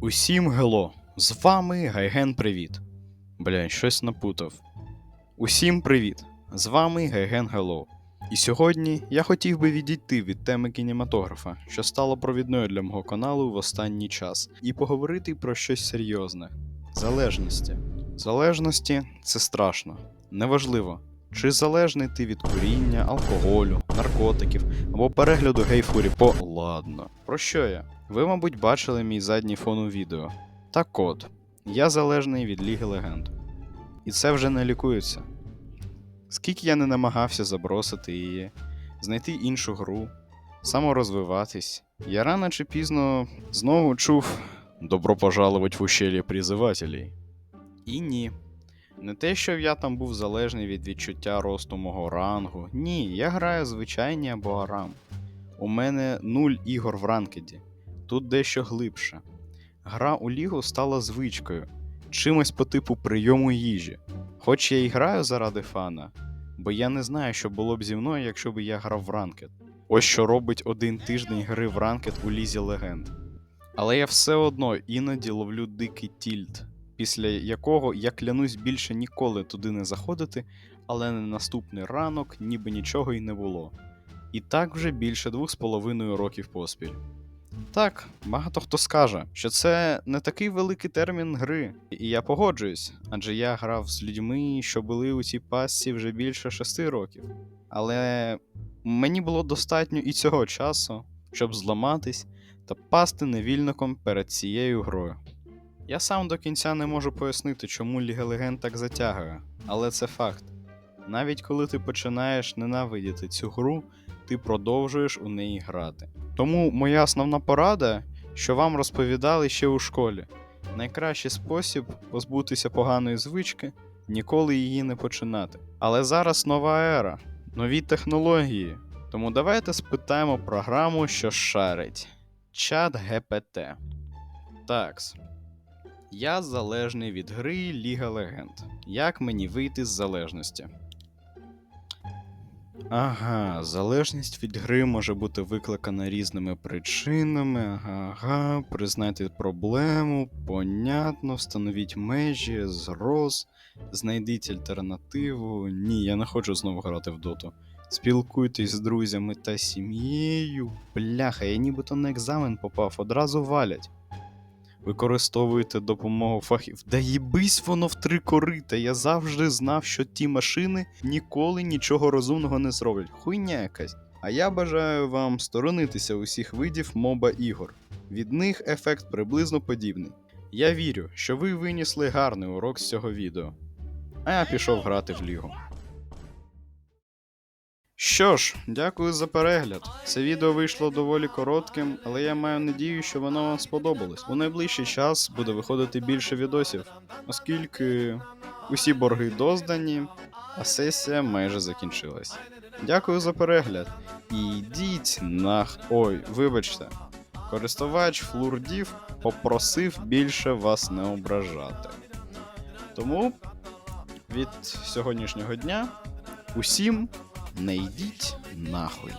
Усім гело! З вами Гайген Привіт. Бля, щось напутав. Усім привіт! З вами Гайген Гело. І сьогодні я хотів би відійти від теми кінематографа, що стало провідною для мого каналу в останній час, і поговорити про щось серйозне. Залежності. Залежності це страшно. Неважливо, чи залежний ти від куріння, алкоголю, наркотиків або перегляду гейфурі по ладно. Про що я? Ви, мабуть, бачили мій задній фон у відео. Так от, я залежний від Ліги Легенд. І це вже не лікується. Скільки я не намагався забросити її, знайти іншу гру, саморозвиватись, я рано чи пізно знову чув Добро пожаловать в ущелье призивателей. І ні. Не те, що я там був залежний від відчуття росту мого рангу. Ні, я граю звичайні або арам. У мене нуль ігор в ранкеді. Тут дещо глибше. Гра у лігу стала звичкою, чимось по типу прийому їжі. Хоч я і граю заради фана, бо я не знаю, що було б зі мною, якщо б я грав в ранкет. Ось що робить один тиждень гри в ранкет у лізі легенд. Але я все одно іноді ловлю дикий тільт, після якого я клянусь більше ніколи туди не заходити, але на наступний ранок ніби нічого й не було. І так вже більше двох з половиною років поспіль. Так, багато хто скаже, що це не такий великий термін гри, і я погоджуюсь, адже я грав з людьми, що були у цій пасці вже більше шести років. Але мені було достатньо і цього часу, щоб зламатись та пасти невільником перед цією грою. Я сам до кінця не можу пояснити, чому Ліга Легенд так затягує, але це факт. Навіть коли ти починаєш ненавидіти цю гру, ти продовжуєш у неї грати. Тому моя основна порада, що вам розповідали ще у школі: найкращий спосіб позбутися поганої звички ніколи її не починати. Але зараз нова ера, нові технології. Тому давайте спитаємо програму, що шарить. Чат ГПТ. Такс. Я залежний від гри Ліга Легенд. Як мені вийти з залежності? Ага, залежність від гри може бути викликана різними причинами. Ага, признайте проблему, понятно, встановіть межі, зроз, знайдіть альтернативу. Ні, я не хочу знову грати в доту. Спілкуйтесь з друзями та сім'єю. Бляха, я нібито на екзамен попав, одразу валять. Використовуєте допомогу фахів. Да їбись воно в три корита. Я завжди знав, що ті машини ніколи нічого розумного не зроблять. Хуйня якась. А я бажаю вам сторонитися усіх видів моба ігор. Від них ефект приблизно подібний. Я вірю, що ви винесли гарний урок з цього відео. А я пішов грати в лігу. Що ж, дякую за перегляд. Це відео вийшло доволі коротким, але я маю надію, що воно вам сподобалось. У найближчий час буде виходити більше відосів, оскільки усі борги доздані, а сесія майже закінчилась. Дякую за перегляд. І йдіть нах. Ой, вибачте. Користувач флурдів попросив більше вас не ображати. Тому від сьогоднішнього дня усім не нахуй.